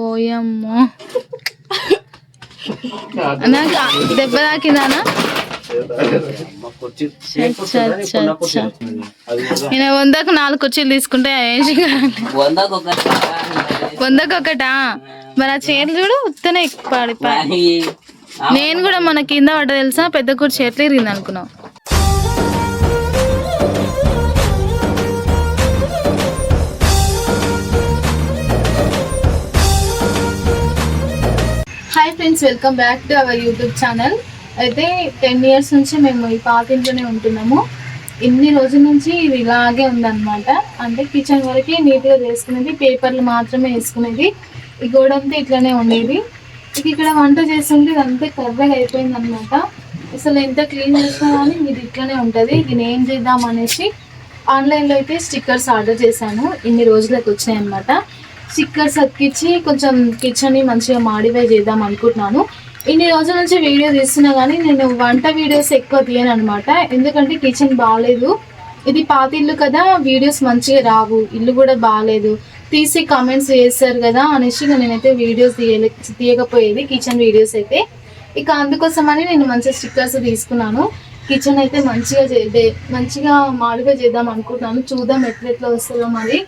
ఓయమ్మో. నాకు దెబ్బ తాకిందానా? నేను. వందకు నాలుగు కుర్చీలు తీసుకుంటే వందకు ఒక వందకు ఒకటా మరి ఆ చీరలు చూడు ఉత్తనే పడిపోయి నేను కూడా మన కింద పడ్డ తెలుసా? పెద్ద కుర్చీ ఎట్లా ఇరిగింది అనుకున్నావు? Hi friends welcome back to our YouTube channel అయితే టెన్ ఇయర్స్ నుంచి మేము ఈ పాత ఇంట్లోనే ఉంటున్నాము. ఇన్ని రోజుల నుంచి ఇది ఇలాగే ఉందన్నమాట. అంటే కిచెన్ వరకు నీట్గా చేసుకునేది పేపర్లు మాత్రమే వేసుకునేది ఈ గోడ అంతా ఇట్లానే ఉండేది. ఇక ఇక్కడ వంట చేస్తుంటే ఇదంతా కర్రగా అయిపోయింది అనమాట అసలు ఎంత క్లీన్ చేసినా కానీ ఇది ఇట్లానే ఉంటుంది. ఇది ఏం చేద్దాం అనేసి ఆన్లైన్లో అయితే స్టిక్కర్స్ ఆర్డర్ చేశాను. ఇన్ని రోజులకు వచ్చాయి అనమాట స్టిక్కర్స్ అతికిచ్చి కొంచెం కిచెన్ని మంచిగా మాడిఫై చేద్దాం అనుకుంటున్నాను. ఇన్ని రోజుల నుంచి వీడియో తీస్తున్నా కానీ నేను వంట వీడియోస్ ఎక్కువ తీయను అనమాట ఎందుకంటే కిచెన్ బాగాలేదు ఇది పాత ఇల్లు కదా వీడియోస్ మంచిగా రావు. ఇల్లు కూడా బాగాలేదు తీసి కామెంట్స్ చేస్తారు కదా అనేసి నేనైతే వీడియోస్ తీయలే తీయకపోయేది కిచెన్ వీడియోస్ అయితే. ఇక అందుకోసమని నేను మంచి స్టిక్కర్స్ తీసుకున్నాను. కిచెన్ అయితే మంచిగా చేద్దే మంచిగా మాడిగా చేద్దాం అనుకుంటున్నాను. చూద్దాం ఎట్లెట్లా వస్తుందో మరి.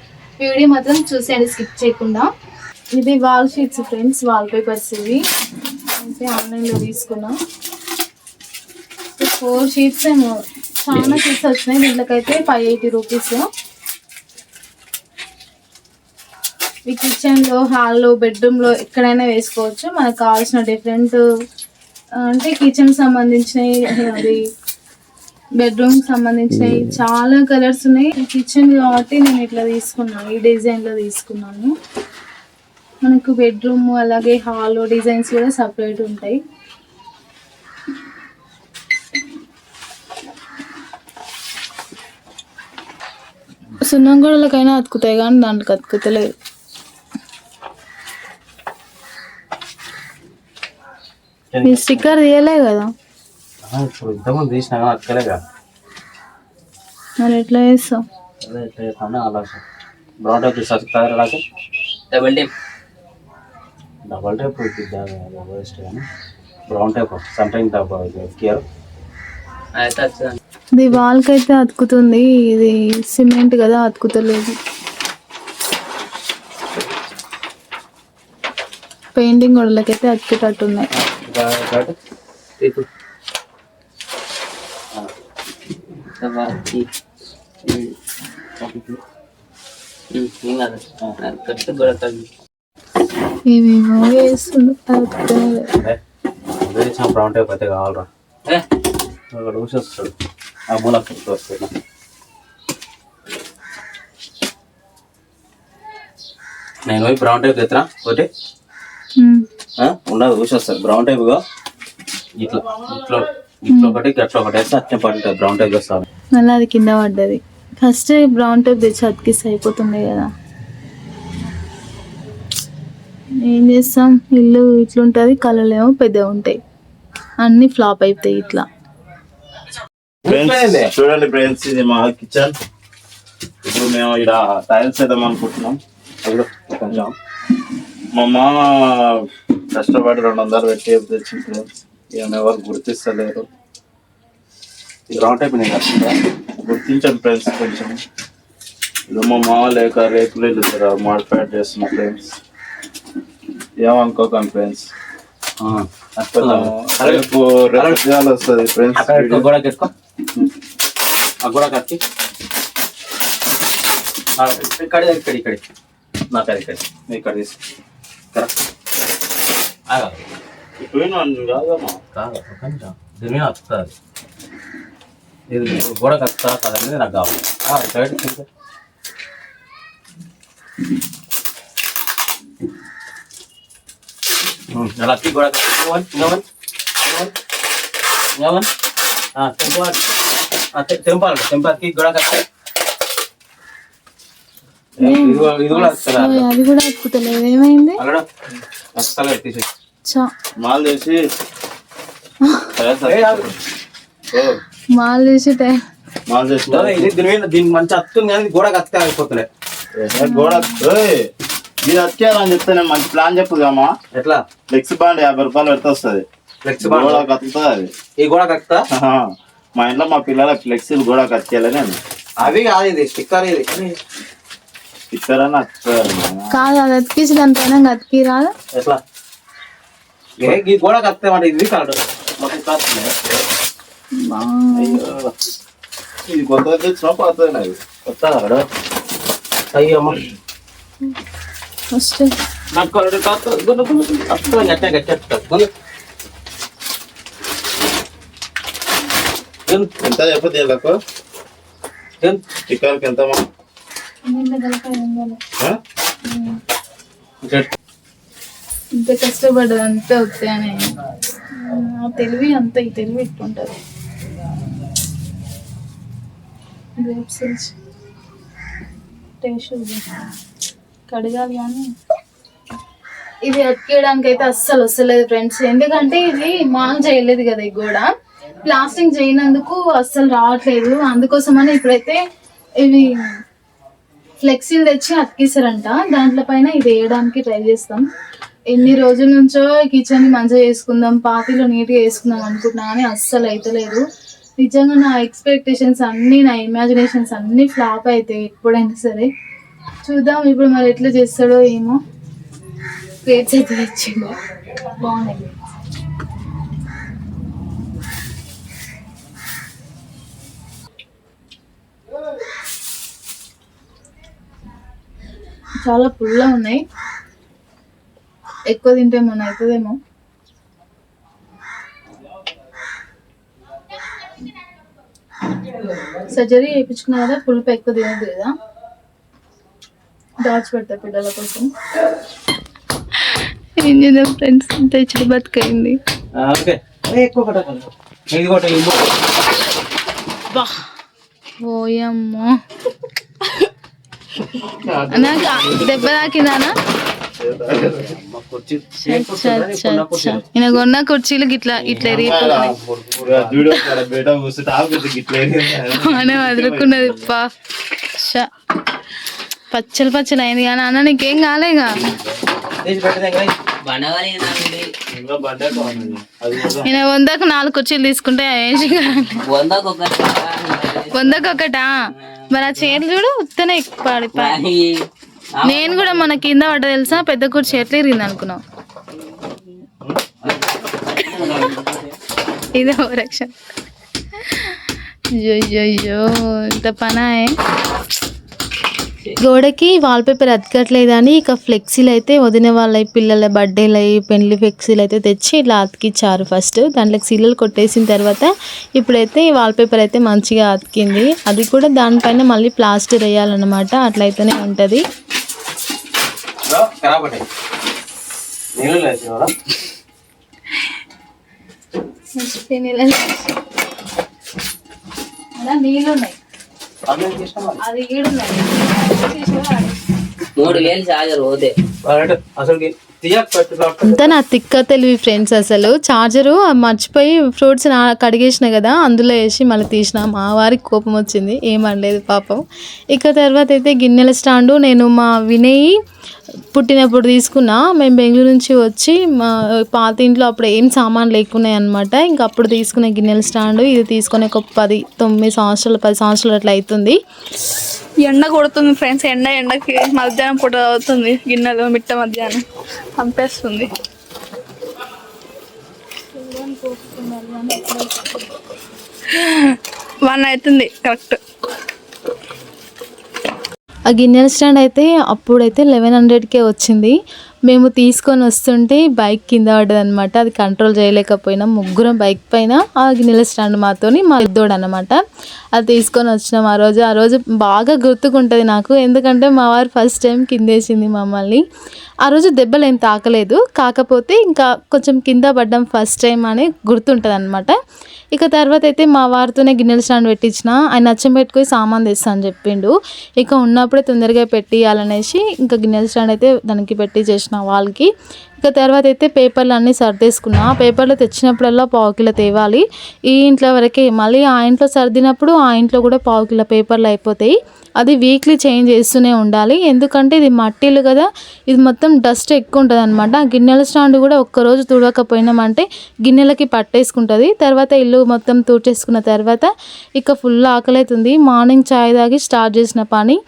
వీడియో మాత్రం చూసేయండి స్కిప్ చేయకుండా. ఇది wall sheets friends wall papers ఇవి. అయితే ఆన్లైన్లో తీసుకున్నాం. ఫోర్ షీట్స్ ఏమో. చాలా షీట్స్ వచ్చినాయి దీంట్లోకైతే ఫైవ్ ఎయిటీ రూపీస్ ఈ కిచెన్లో హాల్లో బెడ్రూమ్లో ఎక్కడైనా వేసుకోవచ్చు. మనకు కావాల్సిన డిఫరెంట్ అంటే కిచెన్ సంబంధించినవి అది బెడ్రూమ్ సంబంధించినవి చాలా కలర్స్ ఉన్నాయి. కిచెన్ కాబట్టి నేను ఇట్లా తీసుకున్నాను. ఈ డిజైన్లో తీసుకున్నాను. మనకు బెడ్రూమ్ అలాగే హాల్ డిజైన్స్ కూడా సపరేట్ ఉంటాయి. సున్నం గోడలకైనా అతుకుతాయి కానీ దాంట్లోకి అతుకుతలేదు. స్టిక్కర్ తీయలే కదా. ఇప్పుడు ఇంతకుముందు తీసినా కానీ అక్కలేగా మరి ఎట్లా చేస్తావు? అదే ఎట్లా చేస్తాను ఆలోచన. బ్రౌన్ టైప్ సత్తారు అలాగే double tape double type waste కానీ brown type something type care అయితే వచ్చింది ఇది వాల్కి అయితే అతుకుతుంది ఇది సిమెంట్ కదా అతుకుతలేదు. పెయింటింగ్ గోడలకైతే అతుకుతట్టున్నాయి ఇప్పుడు కట్టు కూడా కలిగి ఏమేమో వేస్తుంది అతుకుతలేదు వేసిన బ్రౌన్ టైప్ అయితే కావాలరా. అక్కడ ఊసేస్తాడు ఆ మూల వస్తుంది నేను పోయి బ్రౌన్ టైప్ తెత్తనా ఒకటి? ఉండదు ఊసేస్తాడు బ్రౌన్ టైప్గా ఇట్లా ఇట్లా. ఇట్లా ఒకటి గట్ల ఒకటి వేస్తే అట్నే పడుతుంది బ్రౌన్ టైప్ వస్తాను మళ్ళీ అది కింద పడ్డది. ఫస్ట్ బ్రౌన్ టైప్ తెచ్చి అతికిస్తే అయిపోతుండే కదా. ఏం చేస్తాం? ఇల్లు ఇట్లుంటుంది కళలు ఏమో పెద్దగా ఉంటాయి. అన్నీ ఫ్లాప్ అయిపోతాయి ఇట్లా. ఫ్రెండ్స్ చూడండి ఫ్రెండ్స్ ఇది మా కిచెన్ ఇప్పుడు మేము ఇక్కడ టైల్స్ వేద్దాం అనుకుంటున్నాం. అప్పుడు కొంచెం. మా మామ కష్టపడి రెండు వందలు పెట్టి తెచ్చింది. ఫ్రెండ్స్ ఎవరు గుర్తిస్తలేరు. టైప్ నేను కాకుండా గుర్తించండి ఫ్రెండ్స్ కొంచెం. ఇది మా మామ లేక రేకులు ఇల్లు మాడిఫైడ్ చేస్తున్నా ఫ్రెండ్స్ ఏమనుకోకండి ఫ్రెండ్స్ రేపు రేపు చేయాలి వస్తుంది ఫ్రెండ్స్ గోడ కట్టుకో. గోడ కట్టి. ఇక్కడ ఇక్కడ ఇక్కడ. నాకు ఇక్కడ. ఇక్కడ తీసు కరెక్ట్. ఆగా. పోయినాను కాదమ్మా కాదు నిమిషం. దీని మీద వస్తుంది. ఇది గోడ కత్తా కదనేది నాకు కావాలి. ఆ, సైడ్. ఉమ్, ఎలా అత్తి గోడ తెంపాలి తెంపాలి తెంపాలి గోడ కట్టి ఇది కూడా- అది కూడా ఏమైంది? అక్కడ తీసి చా మాల్ చేసి. ఓ, మాల్ చేసి మాల్ చేసి ఇది దీని మీద దీనికి మంచి అత్తుంది కానీ గోడ కత్తే అయిపోతున్నాయి ఏ, గోడ ఇది వచ్చేయాలని చెప్తే నేను మంచి ప్లాన్ చెప్పుదామా ఎట్లా? ఫ్లెక్స్ బాండ్ యాభై రూపాయలు పెడితే వస్తుంది. ఫ్లెక్స్ గోడ కతుకుతుంది అది. ఈ గోడ ఆహా. మా ఇంట్లో మా పిల్లల ఫ్లెక్సీలు కూడా కట్టేయాలని అని అవి కాదు ఇది స్టిక్కర్ ఇది. ఇస్తారని వస్తుంది కాదు అది అతికించి దానిపైన అతికి రాదు. ఎట్లా? ఈ గోడ కత్తే అంటే ఇది కలడు మొత్తం కాస్తుంది. ఇది కొత్తగా తెచ్చిన పోతుంది అది కొత్త కలడు అయ్యో అమ్మ. ఫస్ట్. నాకు. అస్సలు గట్టే గట్టే గుండు. గుండు. ఎంత చెప్పదు వీళ్ళకు. చికెన్కి ఎంత కష్టపడదు ఆ? గట్- వస్తాయని ఆ తెలివి అంత ఈ తెలివి ఇట్టుంటది టేస్ట్ కడగాలి కానీ ఇది అతికేయడానికి అయితే అస్సలు వస్తలేదు ఫ్రెండ్స్ ఎందుకంటే ఇది మాల్ చేయలేదు కదా ఈ గోడ. ప్లాస్టింగ్ చేయనందుకు అస్సలు రావట్లేదు. అందుకోసమని ఇప్పుడైతే ఇవి ఫ్లెక్సీలు తెచ్చి అతికిస్తారంట దాంట్లో పైన ఇది వేయడానికి ట్రై చేస్తాం. ఎన్ని రోజుల నుంచో కిచెన్ మంచిగా చేసుకుందాం పాతిలో నీట్గా వేసుకుందాం అనుకుంటున్నా కానీ అస్సలు అయితలేదు నిజంగా నా ఎక్స్పెక్టేషన్స్ అన్నీ నా ఇమాజినేషన్స్ అన్నీ ఫ్లాప్ అవుతాయి ఎప్పుడైనా సరే. చూద్దాం ఇప్పుడు మరి ఎట్లా చేస్తాడో ఏమో. ప్లేట్స్ అయితే తెచ్చిండు. బాగున్నాయి. చాలా పుల్లగా ఉన్నాయి. ఎక్కువ తింటే మన అవుతుందేమో సర్జరీ చేయించుకున్నా కదా పులుపు ఎక్కువ తినద్దు కదా. దాచిపెడతా పిల్లల కోసం. ఏం చేద్దాం ఫ్రెండ్స్ బతికైంది. కొట్ట ఇది కొట్ట. ఓయమ్మో నాకు దెబ్బ తాకిందానా అమ్మ, కుర్చీ సేమ్ కుర్చీ ఉందా? ఇప్పుడు నా కుర్చీ ఉంది. నేను కొన్న కుర్చీలు ఇట్లా ఇట్లా అనే వదులుకున్నది. పచ్చలు పచ్చలు అయింది కానీ అన్న నీకేం కాలేగా కూడా. నేను వందకు నాలుగు కుర్చీలు తీసుకుంటే ఏం చేయాలి? వందకు ఒక వందకు ఒకటా మరి ఆ చీరలు చూడు ఉత్తనే పడిపోయి నేను కూడా మన కింద పడ్డ తెలుసా? పెద్ద కుర్చీ ఎట్లా ఇరిగింది అనుకున్నావు? ఇదే రక్షణ అయ్యో ఇంత పనాయే గోడకి వాల్పేపర్ అతకట్లేదని ఇక ఫ్లెక్సీలు అయితే వదిన వాళ్ళ పిల్లల బర్త్డేలు అయ్యి పెళ్ళి ఫ్లెక్సీలు అయితే తెచ్చి ఇట్లా అతికిచ్చారు ఫస్ట్ దాంట్లోకి సీరియల్ కొట్టేసిన తర్వాత ఇప్పుడైతే ఈ వాల్పేపర్ అయితే మంచిగా అతికింది. అది కూడా దానిపైన మళ్ళీ ప్లాస్టర్ వేయాలన్నమాట. అట్లయితేనే ఉంటుంది. ఖరాబ్. నీళ్ళు ఉన్నాయి? అది మూడు వేలు చార్జర్ పోతే అసలు. అంతా నా తిక్క తెలివి ఫ్రెండ్స్ అసలు. చార్జరు మర్చిపోయి ఫ్రూట్స్ నా కడిగేసిన కదా అందులో వేసి మళ్ళీ తీసిన. మా వారికి కోపం వచ్చింది ఏమనలేదు పాపం. ఇక తర్వాత అయితే గిన్నెల స్టాండు నేను మా వినయ్ పుట్టినప్పుడు తీసుకున్నా. మేము బెంగళూరు నుంచి వచ్చి మా పాత ఇంట్లో అప్పుడు ఏం సామాన్ లేకున్నాయి అనమాట ఇంకా అప్పుడు తీసుకునే గిన్నెల స్టాండు ఇది తీసుకునే ఒక పది తొమ్మిది సంవత్సరాలు పది సంవత్సరాలు అట్లా అవుతుంది ఎండ కొడుతుంది ఫ్రెండ్స్ ఎండ ఎండకి మధ్యాహ్నం పూట అవుతుంది గిన్నెలు మిట్ట మధ్యాహ్నం. పంపేస్తుంది వన్ అవుతుంది కరెక్ట్. ఆ గిన్నెల స్టాండ్ అయితే అప్పుడైతే లెవెన్ హండ్రెడ్కే వచ్చింది. మేము తీసుకొని వస్తుంటే బైక్ కింద పడ్డది అనమాట అది కంట్రోల్ చేయలేకపోయినా ముగ్గురం బైక్ పైన ఆ గిన్నెల స్టాండ్ మాతోని మా ఇద్దోడు అనమాట అది తీసుకొని వచ్చినాం ఆ రోజు. ఆ రోజు బాగా గుర్తుకుంటుంది నాకు. ఎందుకంటే మా వారు ఫస్ట్ టైం కిందేసింది మమ్మల్ని. ఆ రోజు దెబ్బలు ఏం తాకలేదు. కాకపోతే ఇంకా కొంచెం కింద పడ్డం ఫస్ట్ టైం అని గుర్తుంటుంది అనమాట ఇక తర్వాత అయితే మా వారితోనే గిన్నెలు స్టాండ్ పెట్టించిన. ఆయన అచ్చం పెట్టుకొని సామాన్ తెస్తా అని చెప్పిండు. ఇక ఉన్నప్పుడే తొందరగా పెట్టియాలనేసి ఇంకా గిన్నెల స్టాండ్ అయితే దానికి పెట్టి చేసిన వాళ్ళకి. ఇక తర్వాత అయితే పేపర్లు అన్నీ సర్దేసుకున్నా. పేపర్లు తెచ్చినప్పుడల్లా పావు కిలో తేవాలి. ఈ ఇంట్లో వరకే. మళ్ళీ ఆ ఇంట్లో సర్దినప్పుడు ఆ ఇంట్లో కూడా పావు కిలో పేపర్లు అయిపోతాయి. అది వీక్లీ చేంజ్ చేస్తూనే ఉండాలి. ఎందుకంటే ఇది మట్టిలు కదా. ఇది మొత్తం డస్ట్ ఎక్కువ ఉంటుంది అనమాట గిన్నెల స్టాండ్ కూడా ఒక్కరోజు తుడవకపోయినామంటే గిన్నెలకి పట్టేసుకుంటుంది. తర్వాత ఇల్లు మొత్తం తూడ్చేసుకున్న తర్వాత ఇక ఫుల్ ఆకలి అవుతుంది మార్నింగ్ చాయ్ తాగి స్టార్ట్ చేసిన పని.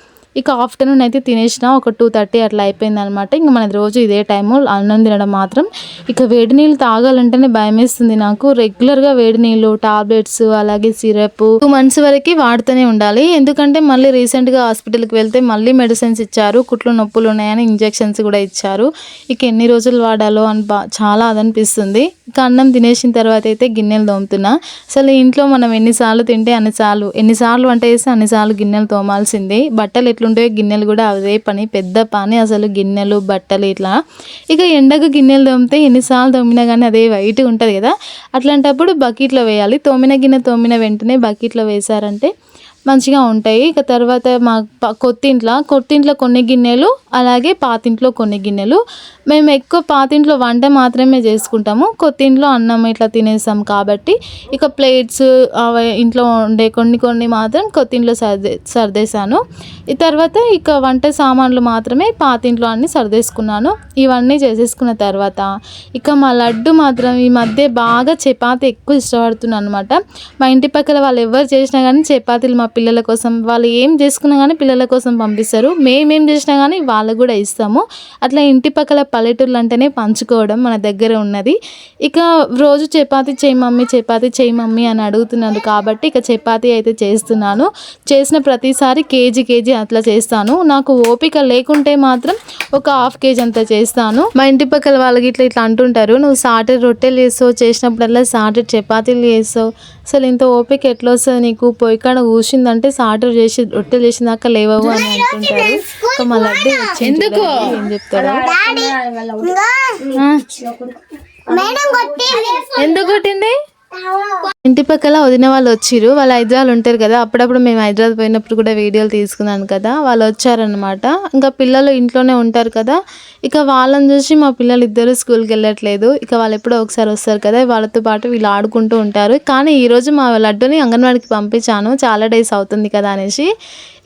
ఇక ఆఫ్టర్నూన్ అయితే తినేసిన ఒక టూ థర్టీ అట్లా అయిపోయింది అనమాట ఇంక మనది రోజు ఇదే టైము అన్నం తినడం మాత్రం. ఇక వేడి నీళ్ళు తాగాలంటేనే భయం వేస్తుంది నాకు రెగ్యులర్గా వేడి నీళ్ళు టాబ్లెట్స్ అలాగే సిరప్ టూ మంత్స్ వరకు వాడుతూనే ఉండాలి. ఎందుకంటే మళ్ళీ రీసెంట్గా హాస్పిటల్కి వెళ్తే మళ్ళీ మెడిసిన్స్ ఇచ్చారు. కుట్లు నొప్పులు ఉన్నాయని ఇంజెక్షన్స్ కూడా ఇచ్చారు. ఇక ఎన్ని రోజులు వాడాలో అని చాలా అదనిపిస్తుంది. ఇక అన్నం తినేసిన తర్వాత అయితే గిన్నెలు తోముతున్నా. అసలు ఇంట్లో మనం ఎన్నిసార్లు తింటే అన్నిసార్లు ఎన్నిసార్లు వంట చేస్తే అన్నిసార్లు గిన్నెలు తోమాల్సిందే. బట్టలు ఎట్లా ఎట్లుంటాయో గిన్నెలు కూడా అదే పని పెద్ద పని అసలు గిన్నెలు బట్టలు ఇట్లా. ఇక ఎండకు గిన్నెలు తోమితే ఎన్నిసార్లు తోమినా కానీ అదే వైట్ ఉంటుంది కదా. అట్లాంటప్పుడు బకెట్లో వేయాలి. తోమిన గిన్నె తోమిన వెంటనే బకెట్లో వేసారంటే మంచిగా ఉంటాయి. ఇక తర్వాత మా కొత్తింట్లో కొత్తింట్లో కొన్ని గిన్నెలు అలాగే పాతింట్లో కొన్ని గిన్నెలు. మేము ఎక్కువ పాతింట్లో వంట మాత్రమే చేసుకుంటాము. కొత్తింట్లో అన్నం ఇట్లా తినేసాం కాబట్టి. ఇక ప్లేట్స్ అవి ఇంట్లో ఉండే కొన్ని కొన్ని మాత్రం కొత్తింట్లో సర్దే సర్దేశాను. ఈ తర్వాత ఇక వంట సామాన్లు మాత్రమే పాతింట్లో అన్ని సర్దేసుకున్నాను. ఇవన్నీ చేసేసుకున్న తర్వాత ఇక మా లడ్డు మాత్రం ఈ మధ్య బాగా చపాతి ఎక్కువ ఇష్టపడుతున్నాను అనమాట మా ఇంటి పక్కల వాళ్ళు ఎవరు చేసినా కానీ చపాతీలు మా పిల్లల కోసం వాళ్ళు ఏం చేసుకున్నా కానీ పిల్లల కోసం పంపిస్తారు. మేమేం చేసినా కానీ వాళ్ళకు కూడా ఇస్తాము. అట్లా ఇంటి పక్కల పల్లెటూర్లు అంటేనే పంచుకోవడం మన దగ్గర ఉన్నది. ఇక రోజు చపాతీ చేయి మమ్మీ చపాతీ చేయి మమ్మీ అని అడుగుతున్నాను కాబట్టి ఇక చపాతి అయితే చేస్తున్నాను. చేసిన ప్రతిసారి కేజీ కేజీ అట్లా చేస్తాను. నాకు ఓపిక లేకుంటే మాత్రం ఒక హాఫ్ కేజీ అంత చేస్తాను. మా ఇంటి పక్కల వాళ్ళకి ఇట్లా ఇట్లా అంటుంటారు నువ్వు సాటర్ రొట్టెలు వేస్తావు చేసినప్పుడల్లా సాటర్ చపాతీలు చేస్తావు. అసలు ఇంత ఓపిక ఎట్లా వస్తుంది నీకు? పొయ్యి కాడ కూర్చుందంటే సాటర్ చేసి రొట్టెలు చేసిన దాకా లేవవు అని అంటుంటారు. ఇక మా లడ్డు ఎందుకు? ఏం చెప్తాడు ఎందుకు కొట్టింది? ఇంటి పక్కల వదిన వాళ్ళు వచ్చిర్రు. వాళ్ళు హైదరాబాద్ ఉంటారు కదా అప్పుడప్పుడు మేము హైదరాబాద్ పోయినప్పుడు కూడా వీడియోలు తీసుకున్నాను కదా వాళ్ళు వచ్చారనమాట ఇంకా పిల్లలు ఇంట్లోనే ఉంటారు కదా ఇక వాళ్ళని చూసి మా పిల్లలు ఇద్దరు స్కూల్కి వెళ్ళట్లేదు. ఇక వాళ్ళు ఎప్పుడో ఒకసారి వస్తారు కదా వాళ్ళతో పాటు వీళ్ళు ఆడుకుంటూ ఉంటారు. కానీ ఈరోజు మా లడ్డుని అంగన్వాడికి పంపించాను. చాలా డేస్ అవుతుంది కదా అనేసి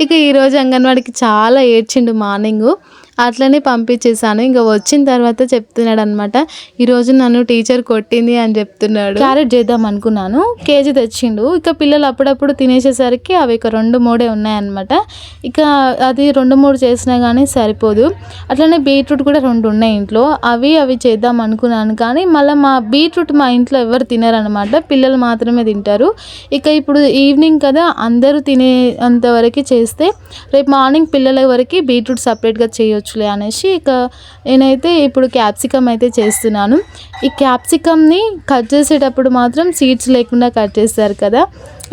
ఇక ఈరోజు అంగన్వాడికి చాలా ఏడ్చిండు మార్నింగ్. అట్లనే పంపించేసాను ఇంకా వచ్చిన తర్వాత చెప్తున్నాడు అనమాట ఈరోజు నన్ను టీచర్ కొట్టింది అని చెప్తున్నాడు. క్యారెట్ చేద్దాం అనుకున్నాను. కేజీ తెచ్చిండు. ఇక పిల్లలు అప్పుడప్పుడు తినేసేసరికి అవి ఇక రెండు మూడే ఉన్నాయన్నమాట. ఇక అది రెండు మూడు చేసినా కానీ సరిపోదు. అట్లనే బీట్రూట్ కూడా రెండు ఉన్నాయి ఇంట్లో. అవి అవి చేద్దాం అనుకున్నాను కానీ మళ్ళీ మా బీట్రూట్ మా ఇంట్లో ఎవరు తినరనమాట పిల్లలు మాత్రమే తింటారు. ఇక ఇప్పుడు ఈవినింగ్ కదా అందరూ తినే అంతవరకు చేస్తే రేపు మార్నింగ్ పిల్లల వరకు బీట్రూట్ సపరేట్గా చేయొచ్చు. చేయొచ్చులే అనేసి ఇక నేనైతే ఇప్పుడు క్యాప్సికమ్ అయితే చేస్తున్నాను. ఈ క్యాప్సికమ్ని కట్ చేసేటప్పుడు మాత్రం సీడ్స్ లేకుండా కట్ చేస్తారు కదా.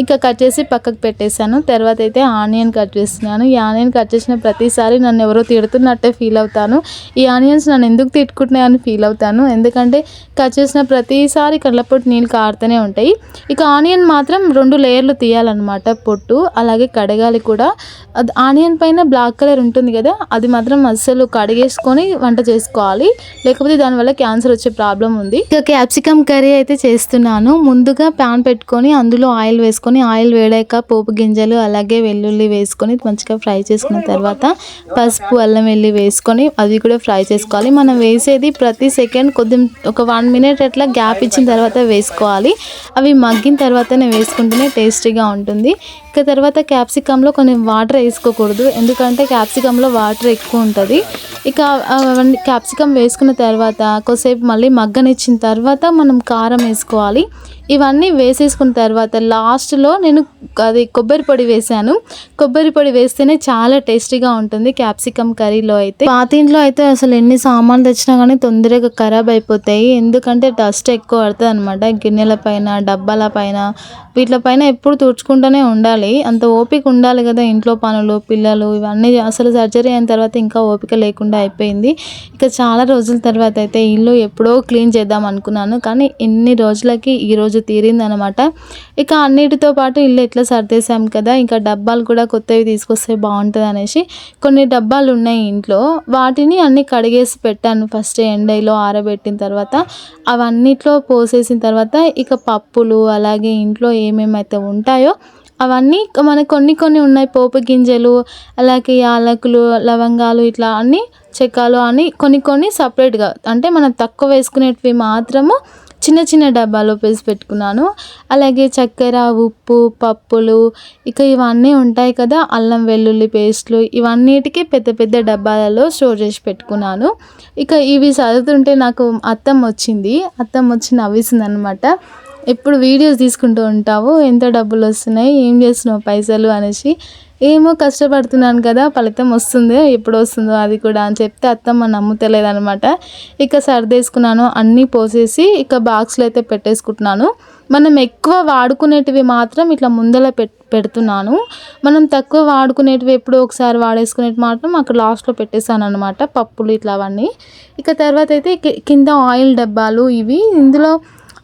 ఇక కట్ చేసి పక్కకు పెట్టేశాను. తర్వాత అయితే ఆనియన్ కట్ చేస్తున్నాను. ఈ ఆనియన్ కట్ చేసిన ప్రతిసారి నన్ను ఎవరో తిడుతున్నట్టే ఫీల్ అవుతాను. ఈ ఆనియన్స్ నన్ను ఎందుకు తిట్టుకుంటున్నాయని ఫీల్ అవుతాను. ఎందుకంటే కట్ చేసిన ప్రతిసారి కళ్ళపొట్టు నీళ్ళు కారుతూనే ఉంటాయి. ఇక ఆనియన్ మాత్రం రెండు లేయర్లు తీయాలన్నమాట పొట్టు అలాగే కడగాలి కూడా. అది ఆనియన్ పైన బ్లాక్ కలర్ ఉంటుంది కదా అది మాత్రం అస్సలు కడిగేసుకొని వంట చేసుకోవాలి. లేకపోతే దానివల్ల క్యాన్సర్ వచ్చే ప్రాబ్లం ఉంది. ఇక క్యాప్సికమ్ కర్రీ అయితే చేస్తున్నాను. ముందుగా ప్యాన్ పెట్టుకొని అందులో ఆయిల్ వేసుకొని ఆయిల్ వేడాక పోపు గింజలు అలాగే వెల్లుల్లి వేసుకొని మంచిగా ఫ్రై చేసుకున్న తర్వాత పసుపు అల్లం వెల్లి వేసుకొని అది కూడా ఫ్రై చేసుకోవాలి. మనం వేసేది ప్రతి సెకండ్ కొద్ది ఒక వన్ మినిట్ అట్లా గ్యాప్ ఇచ్చిన తర్వాత వేసుకోవాలి. అవి మగ్గిన తర్వాతనే వేసుకుంటేనే టేస్టీగా ఉంటుంది. ఇక తర్వాత క్యాప్సికంలో కొన్ని వాటర్ వేసుకోకూడదు. ఎందుకంటే క్యాప్సికంలో వాటర్ ఎక్కువ ఉంటుంది. ఇక అవన్నీ క్యాప్సికమ్ వేసుకున్న తర్వాత కొద్దిసేపు మళ్ళీ మగ్గనిచ్చిన తర్వాత మనం కారం వేసుకోవాలి. ఇవన్నీ వేసేసుకున్న తర్వాత లాస్ట్లో నేను అది కొబ్బరి పొడి వేసాను కొబ్బరి పొడి వేస్తేనే చాలా టేస్టీగా ఉంటుంది క్యాప్సికమ్ కర్రీలో అయితే. పాతింట్లో అయితే అసలు ఎన్ని సామాన్లు తెచ్చినా కానీ తొందరగా ఖరాబ్ అయిపోతాయి. ఎందుకంటే డస్ట్ ఎక్కువ పడుతుంది అనమాట గిన్నెల పైన డబ్బాల పైన వీటిపైన ఎప్పుడు తుడుచుకుంటూనే ఉండాలి. ఉండాలి. అంత ఓపిక ఉండాలి కదా ఇంట్లో పనులు పిల్లలు ఇవన్నీ అసలు సర్జరీ అయిన తర్వాత ఇంకా ఓపిక లేకుండా అయిపోయింది. ఇక చాలా రోజుల తర్వాత అయితే ఇల్లు ఎప్పుడో క్లీన్ చేద్దాం అనుకున్నాను. కానీ ఎన్ని రోజులకి ఈ రోజు తీరిందనమాట ఇక అన్నిటితో పాటు ఇల్లు ఎట్లా సర్దేశాం కదా ఇంకా డబ్బాలు కూడా కొత్తవి తీసుకొస్తే బాగుంటుంది అనేసి కొన్ని డబ్బాలు ఉన్నాయి ఇంట్లో. వాటిని అన్ని కడిగేసి పెట్టాను ఫస్ట్ ఎండలో ఆరబెట్టిన తర్వాత. అవన్నిట్లో పోసేసిన తర్వాత ఇక పప్పులు అలాగే ఇంట్లో ఏమేమైతే ఉంటాయో అవన్నీ మనకు కొన్ని కొన్ని ఉన్నాయి. పోపు గింజలు అలాగే యాలకులు లవంగాలు ఇట్లా అన్ని చెక్కాలు అని కొన్ని కొన్ని సపరేట్గా అంటే మనం తక్కువ వేసుకునేటివి మాత్రము చిన్న చిన్న డబ్బాలో వేసి పెట్టుకున్నాను. అలాగే చక్కెర ఉప్పు పప్పులు ఇక ఇవన్నీ ఉంటాయి కదా. అల్లం వెల్లుల్లి పేస్ట్లు ఇవన్నిటికీ పెద్ద పెద్ద డబ్బాలలో స్టోర్ చేసి పెట్టుకున్నాను. ఇక ఇవి చదువుతుంటే నాకు అత్తం వచ్చింది. అత్తం వచ్చి నవ్విసింది అనమాట ఎప్పుడు వీడియోస్ తీసుకుంటూ ఉంటావు? ఎంత డబ్బులు వస్తున్నాయి? ఏం చేస్తున్నావు పైసలు అనేసి. ఏమో కష్టపడుతున్నాను కదా ఫలితం వస్తుంది ఎప్పుడు వస్తుందో అది కూడా అని చెప్తే అత్తమ్మ నమ్ముతలేదనమాట ఇక సర్దేసుకున్నాను అన్నీ పోసేసి ఇక బాక్స్లో అయితే పెట్టేసుకుంటున్నాను. మనం ఎక్కువ వాడుకునేటివి మాత్రం ఇట్లా ముందల పె పెడుతున్నాను. మనం తక్కువ వాడుకునేటివి ఎప్పుడో ఒకసారి వాడేసుకునేవి మాత్రం అక్కడ లాస్ట్లో పెట్టేశాను అనమాట పప్పులు ఇట్లా అవన్నీ. ఇక తర్వాత అయితే కింద ఆయిల్ డబ్బాలు ఇవి. ఇందులో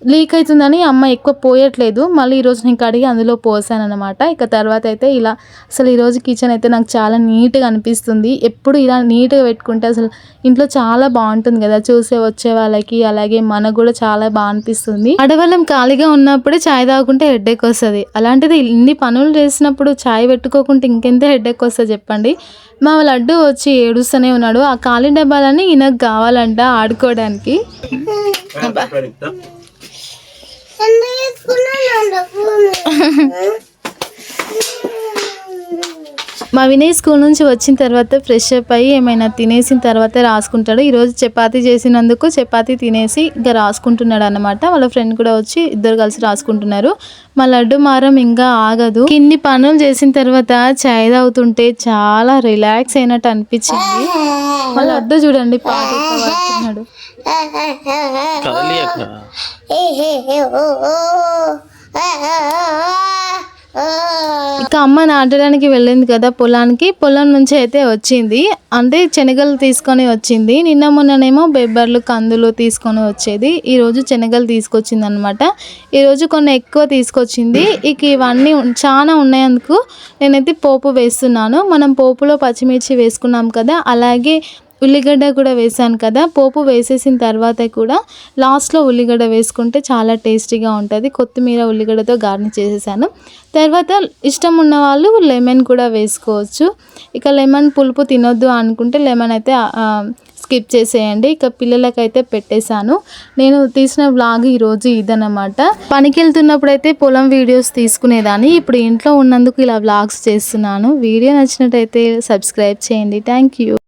లీక్ అవుతుందని అమ్మ ఎక్కువ పోయట్లేదు. మళ్ళీ ఈరోజు నేను కడిగి అందులో పోసాను అనమాట ఇక తర్వాత అయితే ఇలా అసలు ఈరోజు కిచెన్ అయితే నాకు చాలా నీట్గా అనిపిస్తుంది. ఎప్పుడు ఇలా నీట్గా పెట్టుకుంటే అసలు ఇంట్లో చాలా బాగుంటుంది కదా. చూసే వచ్చే వాళ్ళకి అలాగే మనకు కూడా చాలా బాగా అనిపిస్తుంది. ఆడవాళ్ళం ఖాళీగా ఉన్నప్పుడే చాయ్ తాగుకుంటే హెడ్ఏక్ వస్తుంది. అలాంటిది ఇన్ని పనులు చేసినప్పుడు చాయ్ పెట్టుకోకుంటే ఇంకెంత హెడ్ఏక్ వస్తుంది చెప్పండి. మా లడ్డు వచ్చి ఏడుస్తూనే ఉన్నాడు. ఆ ఖాళీ డబ్బాలని ఈయనకు కావాలంట ఆడుకోవడానికి. ఎందుకు మా వినయ్ స్కూల్ నుంచి వచ్చిన తర్వాత ఫ్రెష్ అప్ అయ్యి ఏమైనా తినేసిన తర్వాత రాసుకుంటాడు. ఈరోజు చపాతీ చేసినందుకు చపాతీ తినేసి ఇంకా రాసుకుంటున్నాడు అనమాట వాళ్ళ ఫ్రెండ్ కూడా వచ్చి ఇద్దరు కలిసి రాసుకుంటున్నారు. మా లడ్డు మారం ఇంకా ఆగదు. ఇన్ని పనులు చేసిన తర్వాత చాయ్ తాగుతుంటే చాలా రిలాక్స్ అయినట్టు అనిపించింది. మా లడ్డు చూడండి పాట ఇక అమ్మ నాటడానికి వెళ్ళింది కదా పొలానికి. పొలం నుంచి అయితే వచ్చింది. అంటే శనగలు తీసుకొని వచ్చింది. నిన్న మొన్ననేమో బెబ్బర్లు కందులు తీసుకొని వచ్చేది. ఈరోజు శనగలు తీసుకొచ్చింది అనమాట ఈరోజు కొన్ని ఎక్కువ తీసుకొచ్చింది. ఇక ఇవన్నీ చాలా ఉన్నాయందుకు నేనైతే పోపు వేస్తున్నాను. మనం పోపులో పచ్చిమిర్చి వేసుకున్నాం కదా అలాగే ఉల్లిగడ్డ కూడా వేసాను కదా పోపు వేసేసిన తర్వాత కూడా లాస్ట్లో ఉల్లిగడ్డ వేసుకుంటే చాలా టేస్టీగా ఉంటుంది. కొత్తిమీర ఉల్లిగడ్డతో గార్నిష్ చేసేసాను. తర్వాత ఇష్టం ఉన్న వాళ్ళు లెమన్ కూడా వేసుకోవచ్చు. ఇక లెమన్ పులుపు తినొద్దు అనుకుంటే లెమన్ అయితే స్కిప్ చేసేయండి. ఇక పిల్లలకైతే పెట్టేశాను. నేను తీసిన వ్లాగ్ ఈరోజు ఇదనమాట పనికి వెళ్తున్నప్పుడు అయితే పొలం వీడియోస్ తీసుకునేదాన్ని. ఇప్పుడు ఇంట్లో ఉన్నందుకు ఇలా వ్లాగ్స్ చేస్తున్నాను. వీడియో నచ్చినట్టయితే సబ్స్క్రైబ్ చేయండి. Thank you.